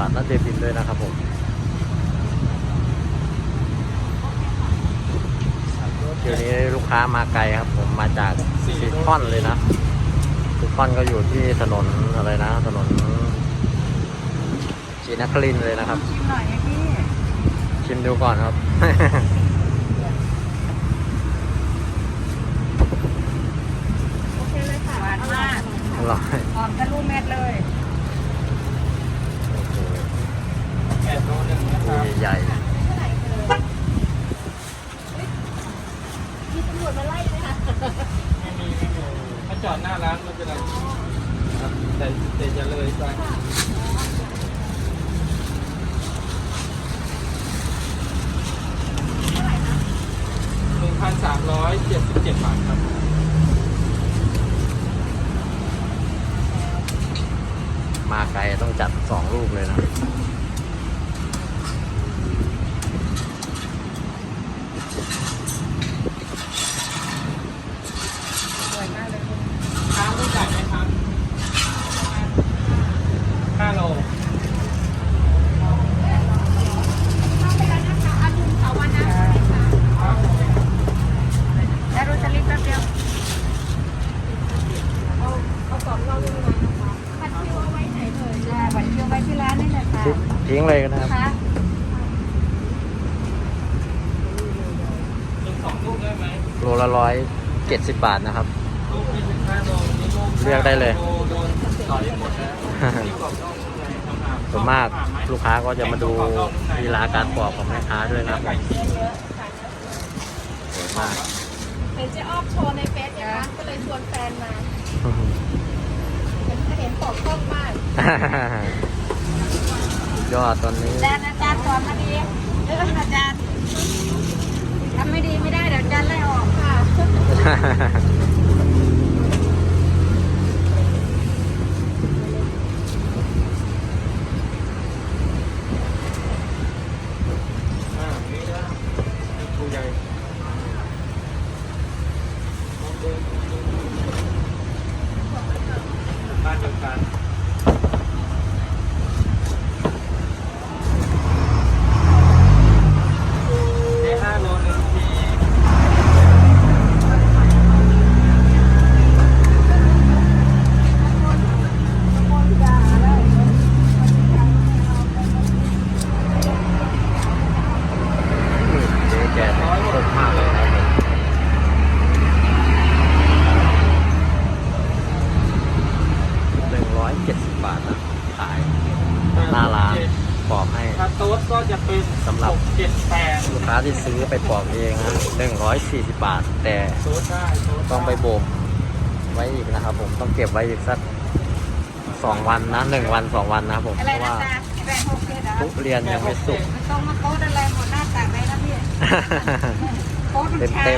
ลาดนัดเดบินด้วยนะครับผมเดี๋ยวนี้ลูกค้ามาไกลครับผมมาจากซีคอนเลยนะซีคอนก็อยู่ที่ถนนอะไรนะ ถนนจีนครินทร์เลยนะครับ ชิมหน่อยนะพี่ชิมดูก่อนครับโอเคเลยค่ะหวานมากอร่อยหอมทะลุเม็ดเลย โอ้โห แปดโลหนึ่งนะครับใหญ่มีตำรวจมาไล่ไหมคะไม่มีไม่มีถ้าจอดหน้าร้านไม่เป็นไรครับแต่แต่จะเลยไปหนึ่งพันสามร้อยเจ็ดสิบเจ็ดบาทครับมาไกลต้องจัดสองลูกเลยนะ สวยมากเลยคุณ ค้างไม่จ่ายไหมครับห้าโล แล้วโรสลิปแป๊บเดียวเอาเอากล่องเราลงมานะคะผัดคิวเอาไว้ไหนเลยใช่ผัดคิวไว้ที่ร้านนี่แหละค่ะ ทิ้งทิ้งเลยนะครับ คะ เป็นสองลูกได้ไหม โลละร้อยเจ็ด สิบบาทนะครับลูกไม่ถึงห้าโลนี่ลูกเลือกได้เลยโโดนต่อได้หมดแล้วที่กรอบนอกนุ่มในทำหามส่วนมากลูกค้าก็จะมาดูลีลาการปอกของแม่ค้าด้วยนะครับไก่ฉีกสวยมากเห็นเจ๊อ้อมโชว์ในเฟซเนี่ยคะก็เลยชวนแฟนมาเห็นเห็นปอกกล้องมากยอดตอนนี้อาจารย์อาจารย์สอนมาดีเอออาจารย์ทำไม่ดีไม่ได้เดี๋ยวอาจารย์ไล่ออกค่ะ อ่านี่นะดูใหญ่บ้านเดียวกันเจ๊ห้าโลหนึ่งที เจ๊แกน้อยมากเลยนะครับหนึ่งร้อยเจ็ดสิบบาทนะขาย หน้าร้านบอกให้ถ้าโต๊ดก็จะเป็นสำหรับกเจ็ดแปดลูกค้าที่ซื้อไปปอกเองนะหนึ่งร้อยสี่สิบบาท แต่โต๊ดได้โต๊ดด้ต้องไปบ่มไว้อีกนะครับผมต้องเก็บไว้อีกสักสองวันนะหนึ่งวันสองวันนะครับผมอะเพไรราะนะว่าจ๊ะแปดหกเจ็ดเหรอทุเรียนยังไม่สุกมันต้องมาโต๊ะอะไรหมดหน้าตากเลยนะพี่โต๊ะมันเต็มช้าเต็ม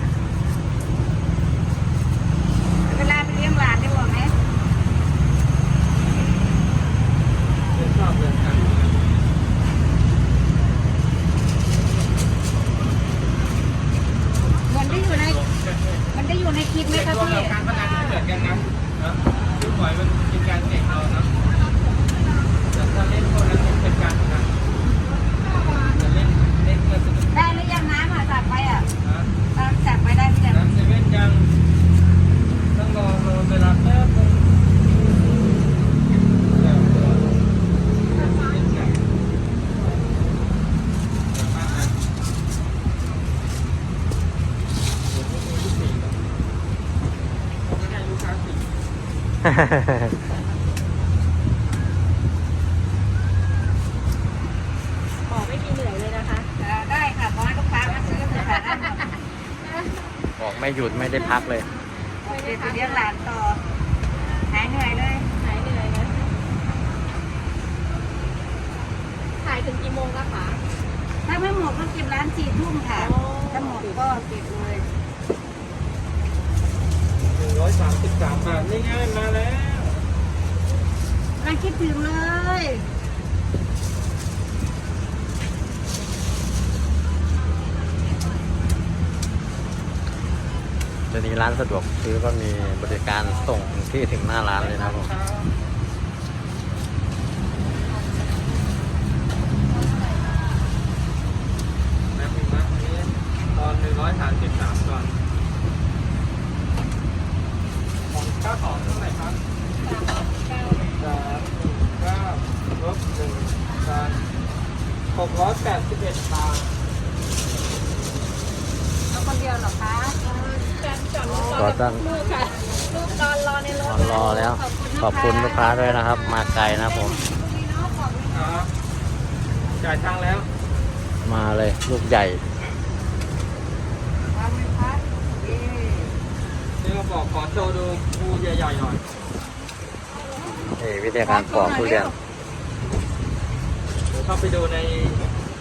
บอกไม่มีเหนื่อยเลยนะคะเออได้ค่ะขอให้ลูกค้ามาซื้อเถอะค่ะได้หมดบอกไม่หยุดไม่ได้พักเลย เดี๋ยวไปเลี้ยงหลานต่อ หายเหนื่อยเลย หายเหนื่อยนะถ่ายถึงกี่โมงคะคะกถ้าไม่หมดก็เก็บร้านสี่ทุ่มค่ะ ถ้าหมดก็เก็บเลยหนึ่งร้อยสามสิบสามบาทนี่ไงมาแล้วร้านคิดถึงเลยจะนี้ร้านสะดวกซื้อก็มีบริการส่งถึงที่ถึงหน้าร้านเลยนะครับผมแป๊บนึงนะอันนี้ตอนหนึ่งร้อยสามสิบสามก่อนของเก้าสองเท่าไหร่ครับสามเก้าเก้า ลบหนึ่งสามหกร้อยแปดสิบเอ็ดบาทเอาคนเดียวเหรอคะแฟนจอดรถรก็อจะกับลูกค่ะลูกนอนรอในรนถอนรอแล้ว ขอบคุณลูกค้าด้วยนะครับ มาไกลนะครับผม ครับจ่ายตังค์แล้ว มาเลย ลูกใหญ่วางไหมคะเอ๊ะนี่ก็บอกขอโชว์ดูภูใหญ่ๆหน่อย นี่วิธีการปอกทุเรียน เดี๋ยวเข้าไปดูใน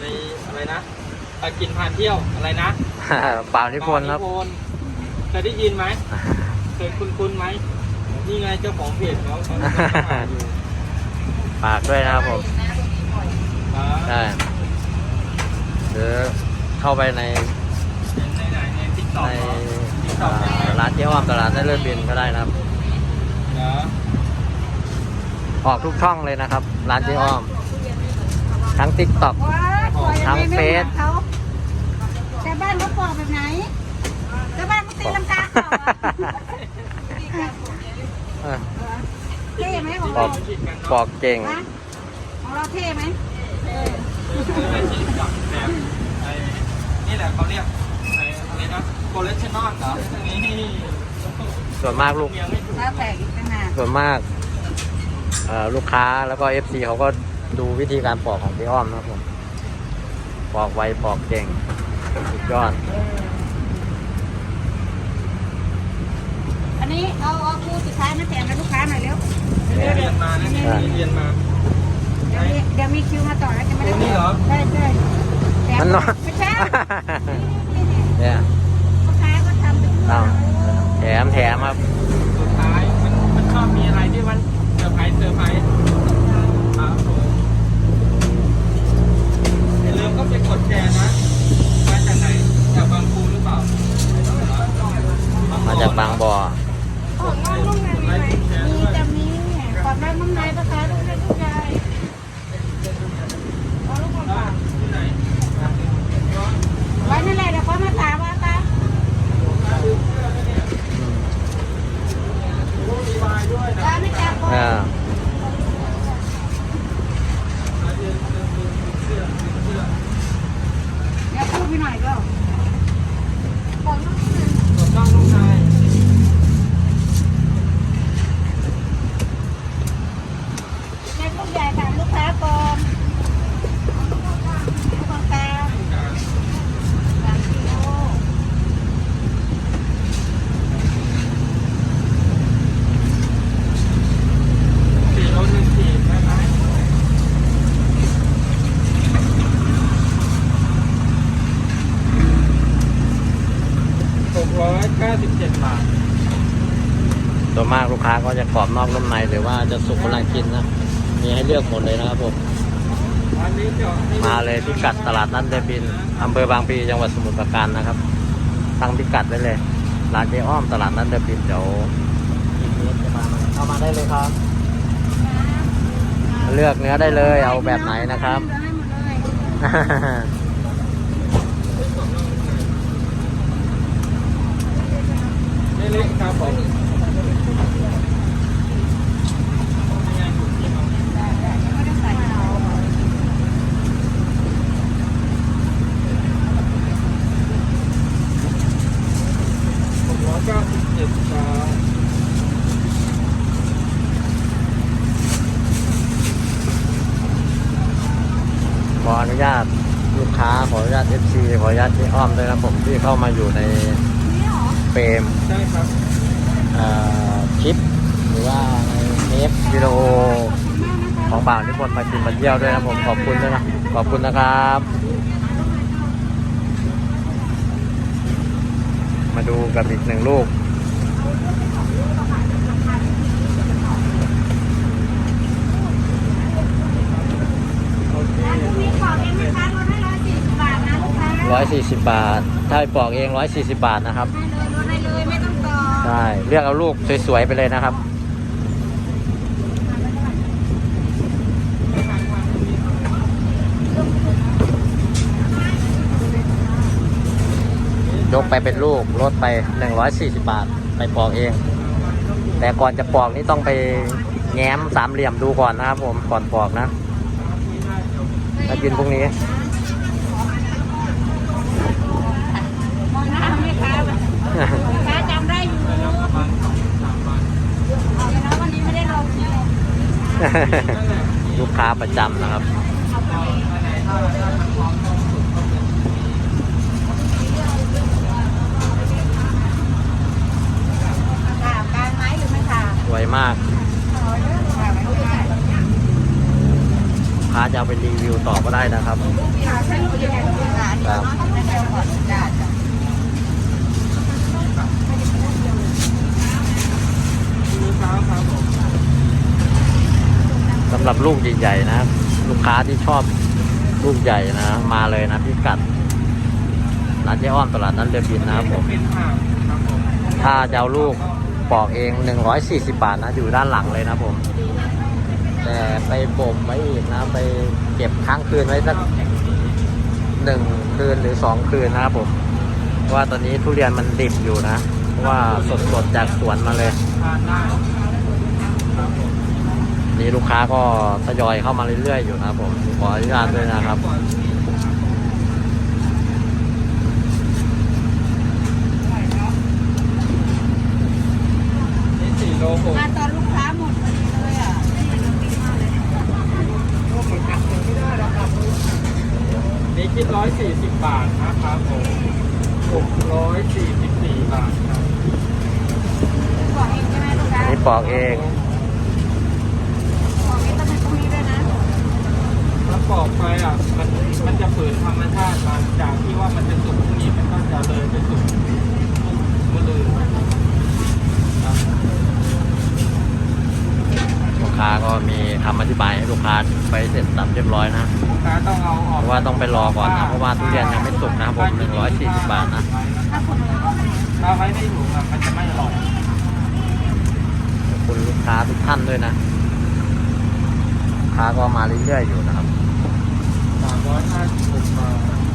ในอะไรนะไปกินพาเที่ยวอะไรนะเปล่านิพนธ์ครับเปล่านิพนธ์เคยได้ยินไหมเคยคุ้นๆไหมนี่ไงเจ้าของเพจเขาเขาเขาถ่ายอยู่ฝากด้วยนะครับผมอ่าใช่หรือเข้าไปในในไหนในติ๊กต็อกในติ๊กต็อกเอ่อร้านเจ๊อ้อมตลาดได้เลื่อนบินก็ได้นะครับนะออกทุกช่องเลยนะครับ ร้านเจ๊อ้อม ทั้ง t ิ k t o k ว้ายปล่อยยังไงทั้งไม่เฟเหมืซอนเขาแต่บ้านเขาปอกแบบไหนแต่บ้านเขาตีลังกาเปล่าอะเท่ไหมของปอเรากปอกเก่ง ฮะของเราเท่ไหมในติ๊กต็อกแบบไอ้นี่แหละเขาเรียกไอ้อะไรนะโคเลสเทอรอลเหรอนี่ส่วนมากลูก เมียไม่ถูก แล้วแปลกอีกต่างหากส่วนมากเอ่อลูกค้าแล้วก็ FC เขาก็ ดูวิธีการปอกของพี่อ้อมนะครับผม ปอกไวปอกเก่ง สุดยอด อันนี้เอาเอาคู่สุดท้ายมาแถมให้ลูกค้าหน่อยเร็วเรียนมานะเนี่ยเรียนมา เดี๋ยวมีเดี๋ยวมีคิวมาต่อแล้วจะไม่ได้ตัวนี้เหรอ ใช่ใช่แถมันนอน ไม่ใช่เนี่ยลูกค้าก็ทำเป็นเอาแถมแถมครับ สุดท้ายมันมันชอบมีอะไรที่มันเซอร์ไพรส์เซอร์ไพรส์ครับผมอย่าลืม ก็ไปกดแชร์นะมาจากไหนจากบางปูหรือเปล่ามาจากบางบ่อของน้องลูกในมีไหมมีจะมีขอบรับน้ำในปะคะลูกในลูกใหญ่เอาลูกมาฝาก ที่ไหน ไว้นั่นแหละเดี๋ยวเขามาถามว่าตา มีวายด้วยนะ ตาไม่จับก่อน อ่า เดี๋ยวพูดไปหน่อยก็ กดต้องลูกชาย ในลูกใหญ่ถามลูกค้าก่อนลูกกลางสามกิโล สี่โลหนึ่งสี่ได้ไหมหกร้อยเก้าสิบเจ็ดบาท ส่วนมากลูกค้าก็จะกรอบนอกนุ่มในหรือว่าจะสุกกำลังกินนะ มีให้เลือกหมดเลยนะครับผมมาเลยพิกัดตลาดนัดเดบินอำเภอบางพีจังหวัดสมุทรปราการนะครับตั้งพิกัดไว้เลยร้านเจ๊อ้อมตลาดนัดเดบินเดี๋ยวอีกนิดจะมาเข้ามาได้เลยครับ เลือกเนื้อได้เลยเอาแบบไหนนะครับเหลือให้หมดเลยไม่เล็กครับผม ญาตลูกค้าขออนุญาตเอฟซีขออนุญาตที่อ้อมด้วยนะผมที่เข้ามาอยู่ในเฟรมใช่ครับคลิป หรือว่าเทปวิดีโอของบ่าวนิคนมากินมาเที่ยวด้วยนะผมขอบคุณด้วยนะขอบคุณนะครับ มาดูกับอีกหนึ่งลูก ร้านคุณมีของเองไหมคะลดให้ร้อยสี่สิบบาทนะลูกค้าร้อยสี่สิบบาท ถ้าไปปอกเองร้อยสี่สิบาทนะครับให้เลยลดให้เลยไม่ต้องต่อใช่เลือกเอาลูกสวยๆไปเลยนะครับ ยกไปเป็นลูกลดไป 140 บาท ไปปอกเอง แต่ก่อนจะปอกนี่ต้องไปแง้มสามเหลี่ยมดูก่อนนะครับผมก่อนปอกนะ ถ้ากินพวกนี้มองหน้าไหมคะลูกค้าจำได้อยู่เอาไปนะวันนี้ไม่ได้ลงเลยลูกค้าประจำนะครับค่ะการไหมหรือไม่ค่ะสวยมาก ค่ะไม่รู้ค่ะ ลูก ค้าจะเอาไปรีวิวต่อก็ได้นะครับค่ะใช่ลูกยังไงลูกค้าเดี๋ยวน้องไม่ได้ก่อนจ้าจ้ะลูกค้าครับผมสำหรับลูกใหญ่ๆนะ ลูกค้าที่ชอบลูกใหญ่นะ มาเลยนะพิกัดร้านเจ๊อ้อมตลาดนัดเรือบินนะครับผมเป็นห่างครับผมถ้าจะเอาลูกปอกเอง 140 บาทนะ อยู่ด้านหลังเลยนะผม แต่ไปบ่มไว้อีกนะไปเก็บค้างคืนไว้สักหนึ่งคืนหรือสองคืนนะครับผมว่าตอนนี้ทุเรียนมันดิบอยู่นะเพราะว่าสดๆจากสวนมาเลย นี่ลูกค้าก็ทยอยเข้ามาเรื่อยๆอยู่นะครับผมขออนุญาตด้วยนะครับนี่สี่โลหกมาตอนลูกค้าหมดพอดีเลยอะ นี่ คิดร้อยสี่สิบบาทนะครับผมหกร้อยสี่สิบสี่บาทครับบอกเองใช่ไหมลูกค้านี่ปอกเองบอกเองต้องเป็นตรงนี้ด้วยนะถ้าปอกไปอะมันมันจะฝืนธรรมชาติมาจากที่ว่ามันจะสุกพรุ่งนี้มันก็จะเลยไปสุกมื่อลืนครับ ลูก ค้าก็มีคำอธิบายให้ลูกค้าไปเสร็จสับเรียบร้อยนะเพราะว่าต้องไปรอก่อนนะเพราะว่าทุเรียนยังไม่สุกนะครับผม140บาทนะถ้าคุณเอาออกมาถ้าไว้ถุงอะมันจะไม่อร่อยขอบคุณลูกค้าทุกท่านด้วยนะค้าก็มาเรื่อยๆอยู่นะครับสามร้อยห้าสิบหกบาท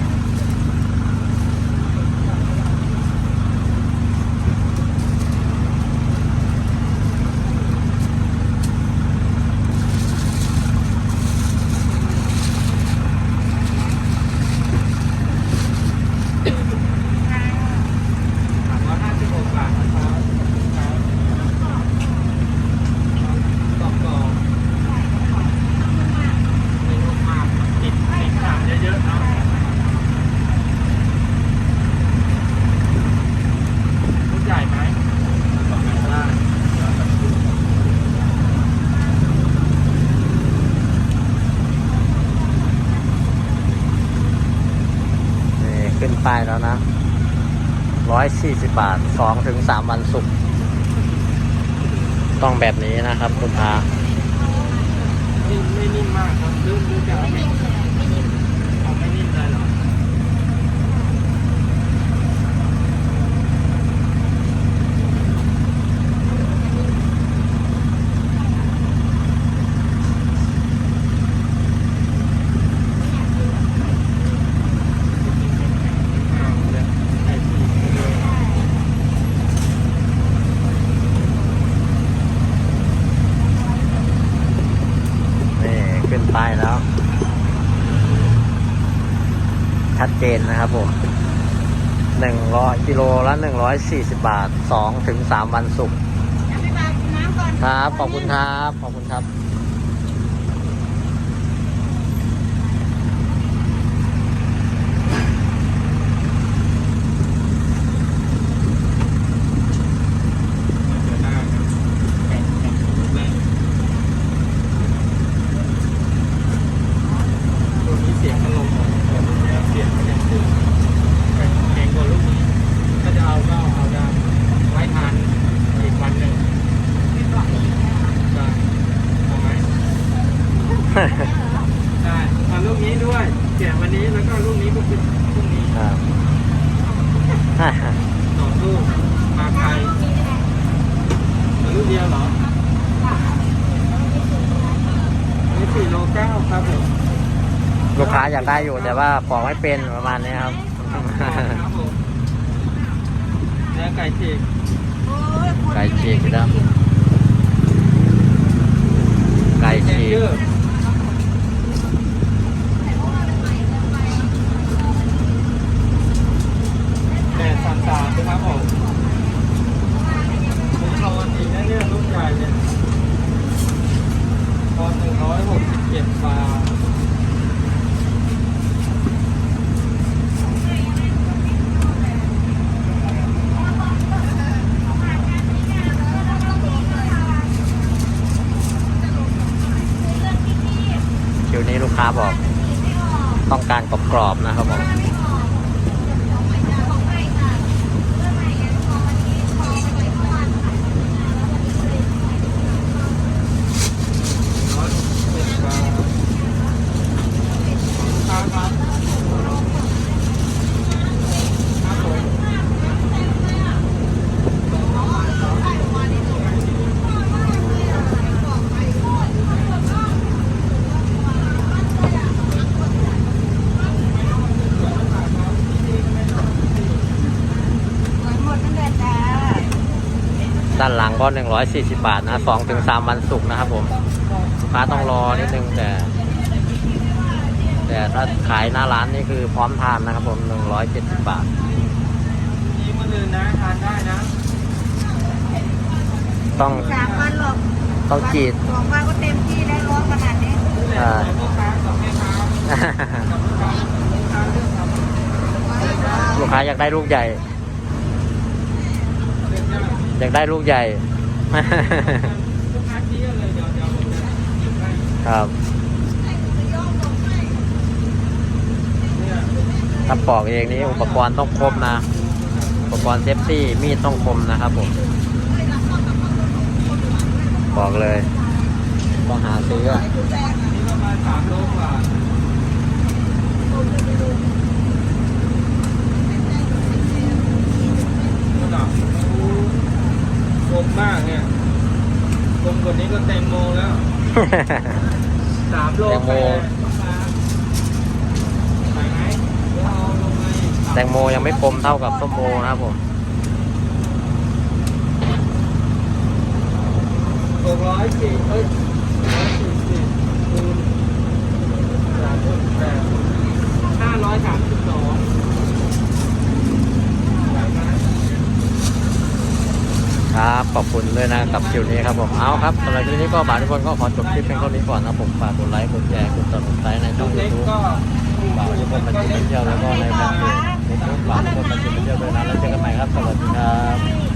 140 บาท 2-3ถึงวันสุกต้องแบบนี้นะครับ คุณพระไม่นิ่มมากครับ ชัดเจนนะครับผมหนึ่งร้อยกิโลละหนึ่งร้อยสี่สิบบาทสองถึงสามวันสุกร์ยังไม่มากินน้ำก่อนครับ ขอบคุณครับ ขอบคุณครับ ตัวนี้เสียงมันลงเสียงมันยังตื่นแข็งกว่าลูกนี้ถ้าจะเอาก็ นี้แล้วก็ลูกนี้ก็เป็นพรุ่งนี้ ครับ สองลูกมาไกลแต่ลูกเดียวเหรออันนี้สี่โลเก้าครับผม ลูกค้า อยากได้อยู่แต่ว่าปอกไม่เป็นประมาณนี้ครับครับผมเนื้อไก่ฉีกโอ้ยคนไก่ฉีกนะไก่ แกง ฉีก ยืดแปดสามสามนะครับผมผมทอนอีกนะเนี่ยลูกใหญ่เนี่ยตอนหนึ่งร้อยหกสิบเจ็ดบาท คิวนี้ลูกค้าบอก ต้อง การกรอบๆนะครับผม ร้อยหกสิบเจ็ดบาทครับครับครับผม หมดนั่นแหละจ้า ด้านหลังก็ 140 บาทนะ2ถึง3วันศุกร์นะครับผมลูกค้าต้องรอนิดนึงแต่ แต่ถ้าขายหน้าร้านนี่คือพร้อมทานนะครับผม170 บาทนี่มืออื่นนะทานได้นะ ต้องสามวันหรอกต้องจีดสองวันก็เต็มที่แล้วร้อนขนาดนี้ใช่พ่อค้ากับแม่ค้ากับลูกค้าลูกค้าเลือกทำลูกค้าอยากได้ลูกใหญ่เลื อกยากอยากได้ลูกใหญ่ลูกค้าชี้เลยเดี๋ยวเดี๋ยวผมจะหยิบให้ครับเนี่ยถ้าปอกเองนี้อุปกรณ์ต้องครบนะ อุปกรณ์เซฟตี้มีดต้องคมนะครับผมบอกเลย ต้องหาซื้ออะ นี่ประมาณสามโลกว่าระดับค มมากเนี่ยคมกว่านี้ก็แตงโมแล้วสามโลแตงโมแปดไปไหมเดี๋ยวเอาลงมาอีกแตงโมยังไม่คมเท่ากับส้มโอนะครับผมหกร้อยสี่เอ้ยร้อยสี่สิบคูณสามสิบแปดห้าร้อยสามสิบสองไหวไหม ครับขอบคุณด้วยนะกับคิวนี้ครับผมเอาครับสำหรับคลิปนี้ก็บาททุกคนก็ขอจบคลิปเพียงเท่านี้ก่อนนะผมฝากกดไลค์กดแชร์กดติดตามในช่องกยูทูบฝากทุกคนมาติดตามเที่ยวแล้วก็ในแฟนเพจเฟซบุ๊กฝากทุกคนมาติดตามเที่ยวด้วยนะแล้วเจอกันใหม่ครับสวัสดีครับ